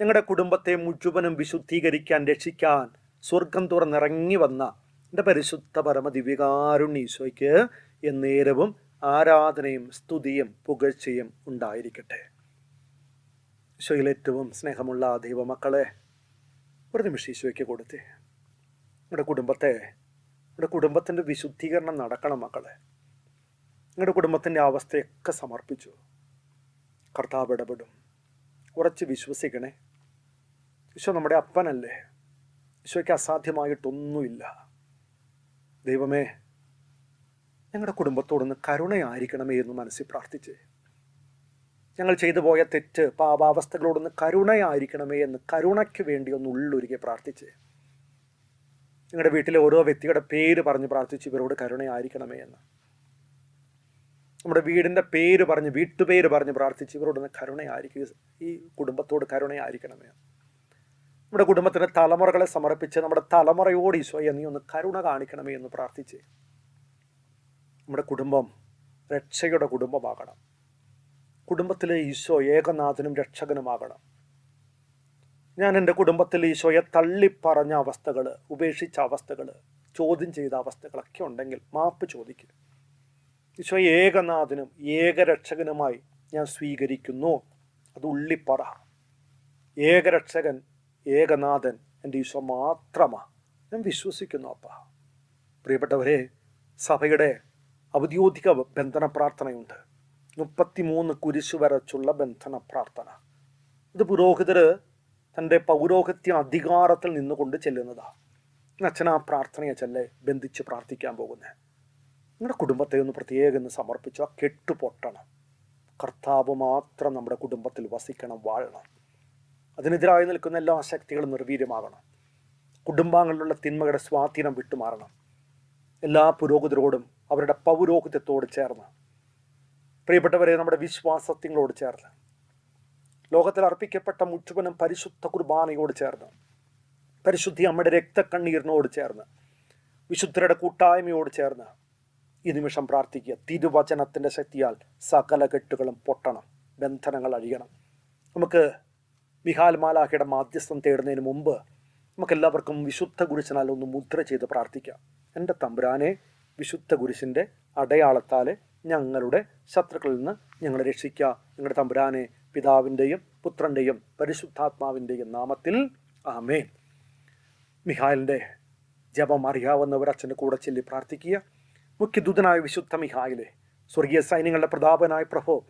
ഞങ്ങളുടെ കുടുംബത്തെ മുഴുവനും വിശുദ്ധീകരിക്കാൻ രക്ഷിക്കാൻ സ്വർഗം തുറന്നിറങ്ങി വന്ന എന്റെ പരിശുദ്ധ പരമദിവികാരുണ്ണീശോയ്ക്ക് എന്നേരവും ആരാധനയും സ്തുതിയും പുകഴ്ചയും ഉണ്ടായിരിക്കട്ടെ. ഈശോയിൽ ഏറ്റവും സ്നേഹമുള്ള ദൈവമക്കളെ ഒരു നിമിഷം ഈശോയ്ക്ക് കൊടുത്തേ. നിങ്ങളുടെ കുടുംബത്തെ നിങ്ങളുടെ കുടുംബത്തിന്റെ വിശുദ്ധീകരണം നടക്കണം മക്കളെ. നിങ്ങളുടെ കുടുംബത്തിന്റെ അവസ്ഥയൊക്കെ സമർപ്പിച്ചു. കർത്താവ് ഇടപെടും. ഉറച്ച് വിശ്വസിക്കണേ. ഈശോ നമ്മുടെ അപ്പനല്ലേ? ഈശോയ്ക്ക് അസാധ്യമായിട്ടൊന്നുമില്ല. ദൈവമേ ഞങ്ങളുടെ കുടുംബത്തോടൊന്ന് കരുണയായിരിക്കണമേ എന്ന് മനസ്സിൽ പ്രാർത്ഥിച്ചേ. ഞങ്ങൾ ചെയ്തു പോയ തെറ്റ് പാപാവസ്ഥകളോടൊന്ന് കരുണയായിരിക്കണമേ എന്ന് കരുണയ്ക്ക് വേണ്ടി ഒന്ന് ഉള്ളൊരുക്കി പ്രാർത്ഥിച്ച്. നിങ്ങളുടെ വീട്ടിലെ ഓരോ വ്യക്തിയുടെ പേര് പറഞ്ഞ് പ്രാർത്ഥിച്ച് ഇവരോട് കരുണയായിരിക്കണമേ എന്ന്. നമ്മുടെ വീടിന്റെ പേര് പറഞ്ഞ് വീട്ടുപേര് പറഞ്ഞ് പ്രാർത്ഥിച്ച് ഇവരോടൊന്ന് കരുണയായിരിക്കുക ഈ കുടുംബത്തോട് കരുണയായിരിക്കണമേ നമ്മുടെ കുടുംബത്തിന്റെ തലമുറകളെ സമർപ്പിച്ച് നമ്മുടെ തലമുറയോട് ഈശോയെ നീ ഒന്ന് കരുണ കാണിക്കണമേ എന്ന് പ്രാർത്ഥിച്ച്. നമ്മുടെ കുടുംബം രക്ഷയുടെ കുടുംബമാകണം. കുടുംബത്തിലെ ഈശോ ഏകനാഥനും രക്ഷകനുമാകണം. ഞാൻ എന്റെ കുടുംബത്തിൽ ഈശോയെ തള്ളിപ്പറഞ്ഞ അവസ്ഥകൾ ഉപേക്ഷിച്ച അവസ്ഥകൾ ചോദ്യം ചെയ്ത അവസ്ഥകളൊക്കെ ഉണ്ടെങ്കിൽ മാപ്പ് ചോദിക്കും. ഈശോ ഏകനാഥനും ഏകരക്ഷകനുമായി ഞാൻ സ്വീകരിക്കുന്നു. അത് ഉള്ളിപ്പറ. ഏകരക്ഷകൻ ഏകനാഥൻ എന്റെ ഈശോ മാത്രമാണ് ഞാൻ വിശ്വസിക്കുന്നു അപ്പ. പ്രിയപ്പെട്ടവരെ സഭയുടെ ഔദ്യോഗിക ബന്ധന പ്രാർത്ഥനയുണ്ട്. മുപ്പത്തിമൂന്ന് കുരിശു വരച്ചുള്ള ബന്ധന പ്രാർത്ഥന. ഇത് പുരോഹിതർ തന്റെ പൗരോഹിത്യ അധികാരത്തിൽ നിന്നുകൊണ്ട് ചെല്ലുന്നതാണ് അച്ഛൻ ആ പ്രാർത്ഥനയെ ചെല്ലെ ബന്ധിച്ച് പ്രാർത്ഥിക്കാൻ പോകുന്നത് നിങ്ങളുടെ കുടുംബത്തെ ഒന്ന് പ്രത്യേകം ഒന്ന് സമർപ്പിച്ചു ആ കെട്ടുപൊട്ടണം കർത്താവ് മാത്രം നമ്മുടെ കുടുംബത്തിൽ വസിക്കണം വാഴണം. അതിനെതിരായി നിൽക്കുന്ന എല്ലാ ശക്തികളും നിർവീര്യമാകണം. കുടുംബാംഗങ്ങളിലുള്ള തിന്മകളുടെ സ്വാധീനം വിട്ടുമാറണം. എല്ലാ പുരോഹിതരോടും അവരുടെ പൗരോഹിത്യത്തോട് ചേർന്ന് പ്രിയപ്പെട്ടവരെ നമ്മുടെ വിശ്വാസത്തിങ്ങളോട് ചേർന്ന്. ലോകത്തിൽ അർപ്പിക്കപ്പെട്ട മുഴുവനും പരിശുദ്ധ കുർബാനയോട് ചേർന്ന്. പരിശുദ്ധി അമ്മയുടെ രക്തക്കണ്ണീരിനോട് ചേർന്ന്. വിശുദ്ധരുടെ കൂട്ടായ്മയോട് ചേർന്ന്. ഈ നിമിഷം പ്രാർത്ഥിക്കുക. തിരുവചനത്തിന്റെ ശക്തിയാൽ സകല കെട്ടുകളും പൊട്ടണം ബന്ധനങ്ങൾ അഴിയണം. നമുക്ക് മിഹാൽ മാലാഖയുടെ മാധ്യസ്ഥം തേടുന്നതിന് മുമ്പ് നമുക്കെല്ലാവർക്കും വിശുദ്ധ കുരിശനാൽ ഒന്ന് മുദ്ര ചെയ്ത് പ്രാർത്ഥിക്കാം. എന്റെ തമ്പുരാനെ വിശുദ്ധ കുരിശിന്റെ അടയാളത്താലെ ഞങ്ങളുടെ ശത്രുക്കളിൽ നിന്ന് ഞങ്ങളെ രക്ഷിക്കുക ഞങ്ങളുടെ തമ്പുരാനെ പിതാവിന്റെയും പുത്രന്റെയും പരിശുദ്ധാത്മാവിന്റെയും നാമത്തിൽ ആമേ മിഹായലിന്റെ ജപം അറിയാവുന്നവർ അച്ഛന്റെ കൂടെ ചൊല്ലി പ്രാർത്ഥിക്കുക. മുഖ്യദൂതനായ വിശുദ്ധ മിഹായിലെ സ്വർഗീയ സൈന്യങ്ങളുടെ പ്രതാപനായ പ്രഭോ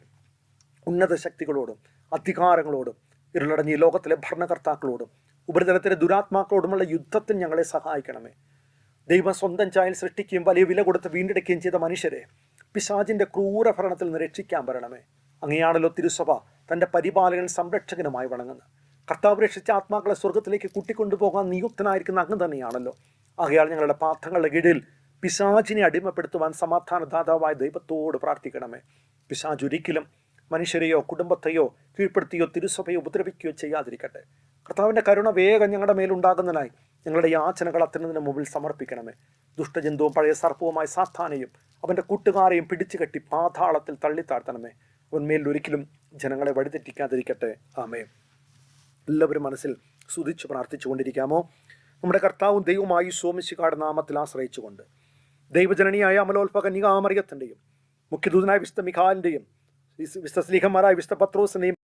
ഉന്നത ശക്തികളോടും അധികാരങ്ങളോടും ഇരുളടഞ്ഞ ലോകത്തിലെ ഭരണകർത്താക്കളോടും ഉപരിതലത്തിലെ ദുരാത്മാക്കളോടുമുള്ള യുദ്ധത്തിൽ ഞങ്ങളെ സഹായിക്കണമേ. ദൈവം സ്വന്തം ചായൽ സൃഷ്ടിക്കുകയും വലിയ വില കൊടുത്ത് വീണ്ടെടുക്കുകയും ചെയ്ത മനുഷ്യരെ പിശാചിന്റെ ക്രൂരഭരണത്തിൽ നിന്ന് രക്ഷിക്കാൻ വരണമേ. അങ്ങയാണല്ലോ തിരുസഭ തന്റെ പരിപാലകൻ സംരക്ഷകനുമായി വണങ്ങുന്നത്. കർത്താവ് രക്ഷിച്ച ആത്മാക്കളെ സ്വർഗത്തിലേക്ക് കൂട്ടിക്കൊണ്ടുപോകാൻ നിയുക്തനായിരിക്കുന്ന അങ്ങ് തന്നെയാണല്ലോ. ആകയാൽ ഞങ്ങളുടെ പാത്രങ്ങളുടെ കീഴിൽ പിശാചിനെ അടിമപ്പെടുത്തുവാൻ സമാധാനദാതാവായ ദൈവത്തോട് പ്രാർത്ഥിക്കണമേ. പിശാജ് ഒരിക്കലും മനുഷ്യരെയോ കുടുംബത്തെയോ കീഴ്പ്പെടുത്തിയോ തിരുസഭയോ ഉപദ്രവിക്കുകയോ ചെയ്യാതിരിക്കട്ടെ. കർത്താവിന്റെ കരുണ വേഗം ഞങ്ങളുടെ മേലുണ്ടാകുന്നതിനായി ഞങ്ങളുടെ യാചനകൾ അത്തന്നതിന് മുമ്പിൽ സമർപ്പിക്കണമേ. ദുഷ്ടജന്തുവും പഴയ സർപ്പവുമായ സാത്താനെയും അവന്റെ കൂട്ടുകാരെയും പിടിച്ചു കെട്ടി പാതാളത്തിൽ തള്ളിത്താഴ്ത്തണമേ. അവൻ മേലിൽ ഒരിക്കലും ജനങ്ങളെ വഴിതെറ്റിക്കാതിരിക്കട്ടെ. ആമേ എല്ലാവരും മനസ്സിൽ സ്തുതിച്ച് പ്രാർത്ഥിച്ചുകൊണ്ടിരിക്കാമോ? നമ്മുടെ കർത്താവും ദൈവമായി സോമിശിക്കാട് നാമത്തിൽ ആശ്രയിച്ചുകൊണ്ട് ദൈവജനനിയായ അമലോത്ഭ കന്യകാമറിയത്തിന്റെയും മുഖ്യദൂതനായ വിശുദ്ധ മിഖാലിന്റെയും വിശ്വസ്ലീഹന്മാരായ വിശുദ്ധ പത്രോസിന്റെയും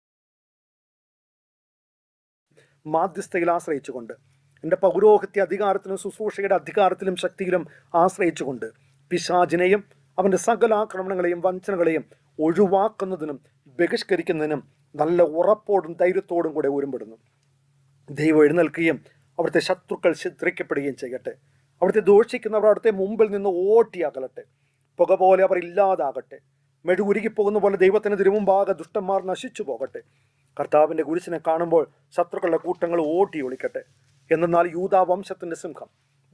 മാധ്യസ്ഥയിൽ ആശ്രയിച്ചുകൊണ്ട് എന്റെ പൗരോഹിത്യ അധികാരത്തിലും ശുശ്രൂഷയുടെ അധികാരത്തിലും ശക്തിയിലും ആശ്രയിച്ചുകൊണ്ട് പിശാചിനെയും അവന്റെ സകല ആക്രമണങ്ങളെയും വഞ്ചനകളെയും ഒഴിവാക്കുന്നതിനും ബഹിഷ്കരിക്കുന്നതിനും നല്ല ഉറപ്പോടും ധൈര്യത്തോടും കൂടെ ഒരുമ്പെടുന്നു. ദൈവം എഴുന്നേൽക്കുകയും അവിടുത്തെ ശത്രുക്കൾ ചിത്രിക്കപ്പെടുകയും ചെയ്യട്ടെ. അവിടുത്തെ ദോഷിക്കുന്നവർ അവിടുത്തെ മുമ്പിൽ നിന്ന് ഓട്ടി അകലട്ടെ. പുക പോലെ അവർ ഇല്ലാതാകട്ടെ. മെഴുകുരുകിപ്പോകുന്ന പോലെ ദൈവത്തിന് തിരുമുമ്പാകെ ദുഷ്ടന്മാർ നശിച്ചു പോകട്ടെ. കർത്താവിന്റെ കുരിശിനെ കാണുമ്പോൾ ശത്രുക്കളുടെ കൂട്ടങ്ങൾ ഓട്ടി ഒളിക്കട്ടെ. എന്നാൽ യൂതാ വംശത്തിന്റെ സിംഹം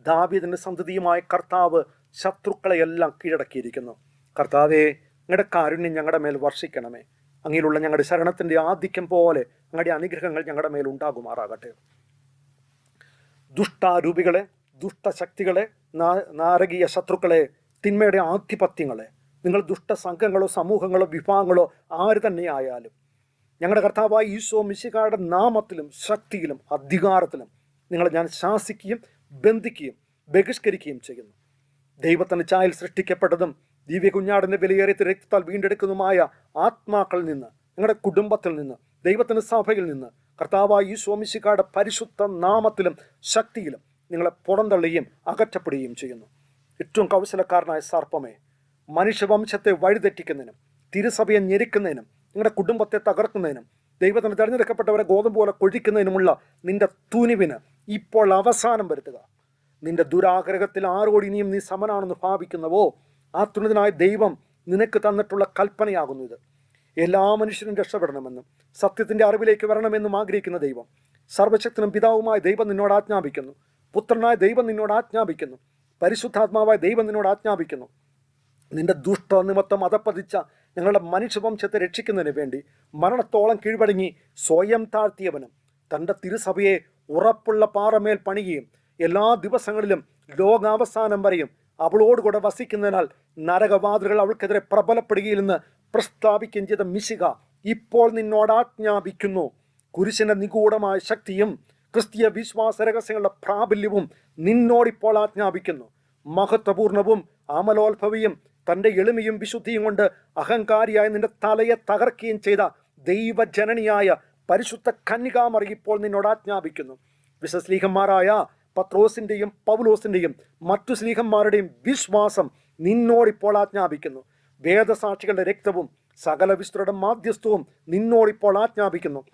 ദാവീദിന്റെ സന്തതിയുമായ കർത്താവ് ശത്രുക്കളെയെല്ലാം കീഴടക്കിയിരിക്കുന്നു. കർത്താവെ നിങ്ങളുടെ കാരുണ്യം ഞങ്ങളുടെ മേൽ വർഷിക്കണമേ. അങ്ങിലുള്ള ഞങ്ങളുടെ ശരണത്തിന്റെ ആധിക്യം പോലെ ഞങ്ങളുടെ അനുഗ്രഹങ്ങൾ ഞങ്ങളുടെ മേൽ ഉണ്ടാകുമാറാകട്ടെ. ദുഷ്ടാരൂപികളെ ദുഷ്ടശക്തികളെ നാരകീയ ശത്രുക്കളെ തിന്മയുടെ ആധിപത്യങ്ങളെ നിങ്ങൾ ദുഷ്ടസംഘങ്ങളോ സമൂഹങ്ങളോ വിഭാഗങ്ങളോ ആര് തന്നെയായാലും ഞങ്ങളുടെ കർത്താവായ ഈശോ മിശികാരുടെ നാമത്തിലും ശക്തിയിലും അധികാരത്തിലും നിങ്ങളെ ഞാൻ ശാസിക്കുകയും ബന്ധിക്കുകയും ബഹിഷ്കരിക്കുകയും ചെയ്യുന്നു. ദൈവത്തിന് ചായൽ സൃഷ്ടിക്കപ്പെട്ടതും ദിവ്യ കുഞ്ഞാടിന്റെ വിലയേറിയ രക്തത്താൽ വീണ്ടെടുക്കുന്നതുമായ ആത്മാക്കളിൽ നിന്ന് നിങ്ങളുടെ കുടുംബത്തിൽ നിന്ന് ദൈവത്തിന്റെ സഭയിൽ നിന്ന് കർത്താവായ ഈ സ്വാമിശിക്കാരുടെ പരിശുദ്ധ നാമത്തിലും ശക്തിയിലും നിങ്ങളെ പുറന്തള്ളുകയും അകറ്റപ്പെടുകയും ചെയ്യുന്നു. ഏറ്റവും കൗശലക്കാരനായ സർപ്പമേ മനുഷ്യവംശത്തെ വഴിതെറ്റിക്കുന്നതിനും തിരുസഭയെ ഞെരുക്കുന്നതിനും നിങ്ങളുടെ കുടുംബത്തെ തകർക്കുന്നതിനും ദൈവത്തിന് തിരഞ്ഞെടുക്കപ്പെട്ടവരെ ഗോതമ്പ് പോലെ കൊഴിക്കുന്നതിനുമുള്ള നിന്റെ തുനിവിന് ഇപ്പോൾ അവസാനം വരുത്തുക. നിന്റെ ദുരാഗ്രഹത്തിൽ ആരോട് ഇനിയും നീ സമനാണെന്ന് ഭാവിക്കുന്നവോ? ആ തുണിതനായ ദൈവം നിനക്ക് തന്നിട്ടുള്ള കൽപ്പനയാകുന്നു ഇത്. എല്ലാ മനുഷ്യരും രക്ഷപ്പെടണമെന്നും സത്യത്തിന്റെ അറിവിലേക്ക് വരണമെന്നും ആഗ്രഹിക്കുന്ന ദൈവം സർവശക്തനും പിതാവുമായ ദൈവം നിന്നോട് ആജ്ഞാപിക്കുന്നു. പുത്രനായ ദൈവം നിന്നോട് ആജ്ഞാപിക്കുന്നു. പരിശുദ്ധാത്മാവായ ദൈവം നിന്നോട് ആജ്ഞാപിക്കുന്നു. നിന്റെ ദുഷ്ട നിമിത്തം അതപ്പതിച്ച ഞങ്ങളുടെ മനുഷ്യവംശത്തെ രക്ഷിക്കുന്നതിന് വേണ്ടി മരണത്തോളം കീഴ്പടങ്ങി സ്വയം താഴ്ത്തിയവനും തന്റെ തിരുസഭയെ ഉറപ്പുള്ള പാറമേൽ പണിയുകയും എല്ലാ ദിവസങ്ങളിലും ലോകാവസാനം വരെയും അവളോടുകൂടെ വസിക്കുന്നതിനാൽ നരകവാതിലുകൾ അവൾക്കെതിരെ പ്രബലപ്പെടുകയില്ലെന്ന് പ്രസ്താവിക്കുകയും ചെയ്ത മിശിക ഇപ്പോൾ നിന്നോട് ആജ്ഞാപിക്കുന്നു. കുരിശിന്റെ നിഗൂഢമായ ശക്തിയും ക്രിസ്തീയ വിശ്വാസ രഹസ്യങ്ങളുടെ പ്രാബല്യവും നിന്നോടിപ്പോൾ ആജ്ഞാപിക്കുന്നു. മഹത്വപൂർണവും അമലോത്ഭവിയും തന്റെ എളിമയും വിശുദ്ധിയും കൊണ്ട് അഹങ്കാരിയായ നിന്റെ തലയെ തകർക്കുകയും ചെയ്ത ദൈവജനനിയായ പരിശുദ്ധ കന്യകാമറിയിപ്പോൾ നിന്നോട് ആജ്ഞാപിക്കുന്നു. വിശ്വസ്ലീഹന്മാരായ പത്രോസിന്റെയും പൗലോസിന്റെയും മറ്റു സ്ലീഹന്മാരുടെയും വിശ്വാസം നിന്നോടിപ്പോൾ ആജ്ഞാപിക്കുന്നു. വേദസാക്ഷികളുടെ രക്തവും സകല വിശ്വരുടെ മാധ്യസ്ഥവും നിന്നോടിപ്പോൾ ആജ്ഞാപിക്കുന്നു.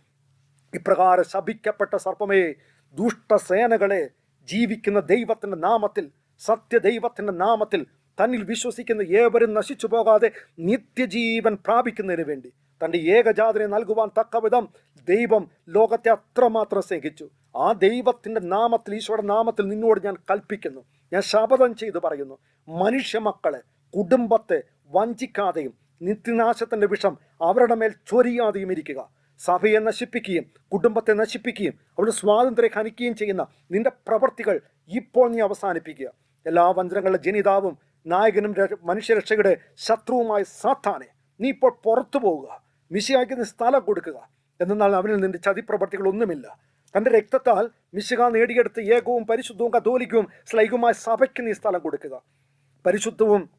ഇപ്രകാരം ശപിക്കപ്പെട്ട സർപ്പമേ ദുഷ്ടസേനകളെ ജീവിക്കുന്ന ദൈവത്തിന്റെ നാമത്തിൽ സത്യദൈവത്തിന്റെ നാമത്തിൽ തന്നിൽ വിശ്വസിക്കുന്ന ഏവരും നശിച്ചു പോകാതെ നിത്യജീവൻ പ്രാപിക്കുന്നതിന് വേണ്ടി. തന്റെ ഏകജാതനെ നൽകുവാൻ തക്കവിധം ദൈവം ലോകത്തെ അത്രമാത്രം സ്നേഹിച്ചു. ആ ദൈവത്തിന്റെ നാമത്തിൽ ഈശോയുടെ നാമത്തിൽ നിന്നോട് ഞാൻ കൽപ്പിക്കുന്നു. ഞാൻ ശപഥം ചെയ്തു പറയുന്നു മനുഷ്യ മക്കളെ കുടുംബത്തെ വഞ്ചിക്കാതെയും നിത്യനാശത്തിന്റെ വിഷം അവരുടെ മേൽ ചൊരിയാതെയും ഇരിക്കുക. സഭയെ നശിപ്പിക്കുകയും കുടുംബത്തെ നശിപ്പിക്കുകയും അവരുടെ സ്വാതന്ത്ര്യം ഹനിക്കുകയും ചെയ്യുന്ന നിന്റെ പ്രവർത്തികൾ ഇപ്പോൾ നീ അവസാനിപ്പിക്കുക. എല്ലാ വഞ്ചനങ്ങളുടെ ജനിതാവും നായകനും മനുഷ്യരക്ഷയുടെ ശത്രുവുമായ സാത്താനെ നീ ഇപ്പോൾ പുറത്തു പോവുക. മിശിയാക്കി നീ സ്ഥലം കൊടുക്കുക. എന്നാൽ അവനിൽ നിന്ന് ചതിപ്രവർത്തികളൊന്നുമില്ല. തന്റെ രക്തത്താൽ മിശിഹ നേടിയെടുത്ത് ഏകവും പരിശുദ്ധവും കത്തോലിക്കവും സ്ലൈകുമായ സഭയ്ക്ക് നീ സ്ഥലം കൊടുക്കുക. പരിശുദ്ധവും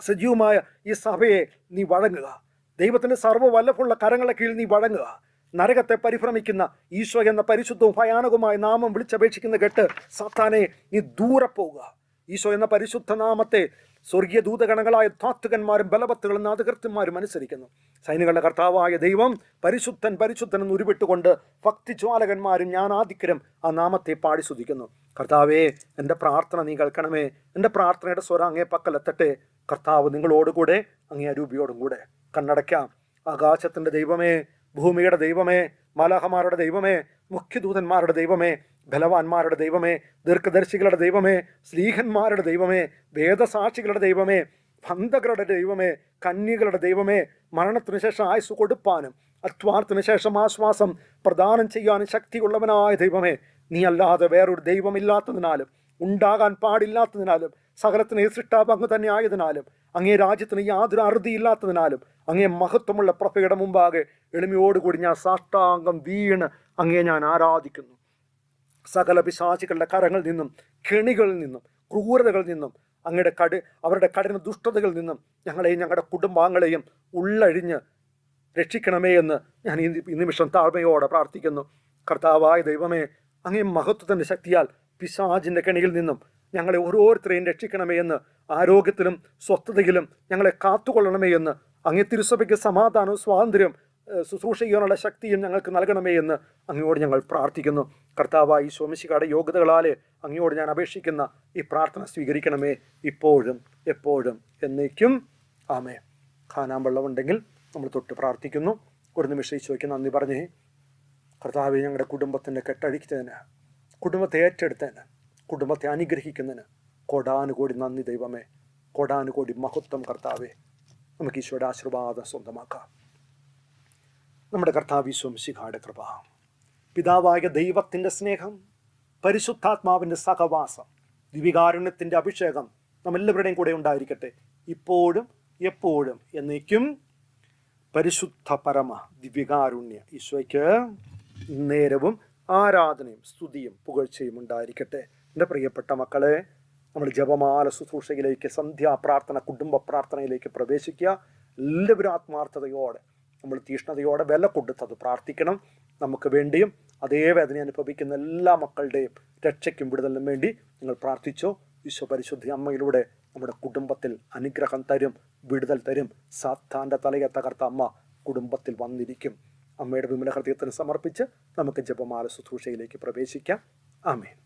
സജീവമായ ഈ സഭയെ നീ വഴങ്ങുക. ദൈവത്തിന്റെ സർവവല്ലഭുള്ള കരങ്ങളെ കീഴിൽ നീ വഴങ്ങുക. നരകത്തെ പരിഭ്രമിക്കുന്ന ഈശോ എന്ന പരിശുദ്ധവും ഭയാനകവുമായ നാമം വിളിച്ചപേക്ഷിക്കുന്ന കെട്ട് സാത്താനെ നീ ദൂരെ പോവുക. ഈശോ എന്ന പരിശുദ്ധ നാമത്തെ സ്വർഗീയ ദൂതഗണങ്ങളായ താത്വികന്മാരും ബലപത്തുകളും നാദകൃത്യന്മാരും അനുസരിക്കുന്നു. സൈനികളുടെ കർത്താവായ ദൈവം പരിശുദ്ധൻ പരിശുദ്ധൻ എന്ന് ഉരുവിട്ടുകൊണ്ട് ഭക്തിജ്വാലകന്മാരും ജ്ഞാനാധിക്യരും ആ നാമത്തെ പാടി സ്തുതിക്കുന്നു. കർത്താവേ എന്റെ പ്രാർത്ഥന നീ കേൾക്കണമേ. എന്റെ പ്രാർത്ഥനയുടെ സ്വരം അങ്ങേ പക്കലെത്തട്ടെ കർത്താവ് നിങ്ങളോടുകൂടെ അങ്ങേ അരൂപിയോടും കൂടെ. കണ്ണടയ്ക്കാം. ആകാശത്തിന്റെ ദൈവമേ ഭൂമിയുടെ ദൈവമേ മലഹമാരുടെ ദൈവമേ മുഖ്യദൂതന്മാരുടെ ദൈവമേ ബലവാന്മാരുടെ ദൈവമേ ദീർഘദർശികളുടെ ദൈവമേ സ്ലീഹന്മാരുടെ ദൈവമേ വേദസാക്ഷികളുടെ ദൈവമേ ഭന്തകരുടെ ദൈവമേ കന്യകളുടെ ദൈവമേ മരണത്തിനു ശേഷം ആയുസ് കൊടുപ്പാനും അധ്വാനത്തിനു ശേഷം ആശ്വാസം പ്രദാനം ചെയ്യാനും ശക്തിയുള്ളവനായ ദൈവമേ നീ അല്ലാതെ വേറൊരു ദൈവമില്ലാത്തതിനാലും ഉണ്ടാകാൻ പാടില്ലാത്തതിനാലും സകലത്തിന് സൃഷ്ടാവ് അങ്ങ് തന്നെ ആയതിനാലും അങ്ങേ രാജ്യത്തിന് യാതൊരു അറുതിയില്ലാത്തതിനാലും അങ്ങേ മഹത്വമുള്ള പ്രഭയുടെ മുമ്പാകെ എളിമയോടുകൂടി ഞാൻ സാഷ്ടാംഗം വീണ് അങ്ങേ ഞാൻ ആരാധിക്കുന്നു. സകല പിശാചികളുടെ കരങ്ങളിൽ നിന്നും കെണികളിൽ നിന്നും ക്രൂരതകളിൽ നിന്നും അങ്ങയുടെ കട് അവരുടെ കഠിന ദുഷ്ടതകളിൽ നിന്നും ഞങ്ങളെയും ഞങ്ങളുടെ കുടുംബാംഗങ്ങളെയും ഉള്ളഴിഞ്ഞ് രക്ഷിക്കണമേ എന്ന് ഞാൻ ഈ നിമിഷം താഴ്മയോടെ പ്രാർത്ഥിക്കുന്നു. കർത്താവായ ദൈവമേ അങ്ങേ മഹത്വത്തിന്റെ ശക്തിയാൽ പിശാചിന്റെ കെണിയിൽ നിന്നും ഞങ്ങളെ ഓരോരുത്തരെയും രക്ഷിക്കണമേ എന്ന് ആരോഗ്യത്തിലും സ്വസ്ഥതയിലും ഞങ്ങളെ കാത്തുകൊള്ളണമേ എന്ന് അങ്ങേ തിരുസഭയ്ക്ക് സമാധാനവും സ്വാതന്ത്ര്യം ശുശ്രൂഷ ചെയ്യാനുള്ള ശക്തിയും ഞങ്ങൾക്ക് നൽകണമേ എന്ന് അങ്ങയോട് ഞങ്ങൾ പ്രാർത്ഥിക്കുന്നു. കർത്താവായി സോമശിക്കാടെ യോഗ്യതകളാൽ അങ്ങയോട് ഞാൻ അപേക്ഷിക്കുന്ന ഈ പ്രാർത്ഥന സ്വീകരിക്കണമേ. ഇപ്പോഴും എപ്പോഴും എന്നേക്കും. ആമേ ഖാനാൻ വെള്ളമുണ്ടെങ്കിൽ നമ്മൾ തൊട്ട് പ്രാർത്ഥിക്കുന്നു. ഒരു നിമിഷം ഈശോയ്ക്ക് നന്ദി പറഞ്ഞേ കർത്താവ് ഞങ്ങളുടെ കുടുംബത്തിന്റെ കെട്ടഴിക്കുന്നതിന് കുടുംബത്തെ ഏറ്റെടുത്തതിന് കുടുംബത്തെ അനുഗ്രഹിക്കുന്നതിന് കോടാനുകോടി നന്ദി ദൈവമേ. കോടാനുകോടി മഹത്വം കർത്താവേ. നമുക്ക് ഈശോയുടെ ആശീർവാദം സ്വന്തമാക്കാം. നമ്മുടെ കർത്താവിശ്വം ശിഖാട് കൃപ. പിതാവായ ദൈവത്തിന്റെ സ്നേഹം പരിശുദ്ധാത്മാവിന്റെ സഹവാസം ദിവികാരുണ്യത്തിന്റെ അഭിഷേകം നമ്മെല്ലാവരുടെയും കൂടെ ഉണ്ടായിരിക്കട്ടെ. ഇപ്പോഴും എപ്പോഴും എന്നേക്കും പരിശുദ്ധ പരമ ദിവ്യകാരുണ്യ ഈശോയ്ക്ക് നേരവും ആരാധനയും സ്തുതിയും പുകഴ്ചയും ഉണ്ടായിരിക്കട്ടെ. എന്റെ പ്രിയപ്പെട്ട മക്കളെ നമ്മൾ ജപമാല ശുശ്രൂഷയിലേക്ക് സന്ധ്യാപ്രാർത്ഥന കുടുംബ പ്രാർത്ഥനയിലേക്ക് പ്രവേശിക്കുക. എല്ലാവരും ആത്മാർത്ഥതയോടെ നമ്മൾ തീഷ്ണതയോടെ വില കൊടുത്തത് പ്രാർത്ഥിക്കണം. നമുക്ക് വേണ്ടിയും അതേ വേദന അനുഭവിക്കുന്ന എല്ലാ മക്കളുടെയും രക്ഷയ്ക്കും വിടുതലിനും വേണ്ടി നിങ്ങൾ പ്രാർത്ഥിച്ചോ. ഈശോ പരിശുദ്ധി അമ്മയിലൂടെ നമ്മുടെ കുടുംബത്തിൽ അനുഗ്രഹം തരും വിടുതൽ തരും. സാത്താന്റെ തലയെ തകർത്ത അമ്മ കുടുംബത്തിൽ വന്നിരിക്കും. അമ്മയുടെ വിമല ഹൃദയത്തിന് സമർപ്പിച്ച് നമുക്ക് ജപമാല ശുശ്രൂഷയിലേക്ക് പ്രവേശിക്കാം. ആമേൻ.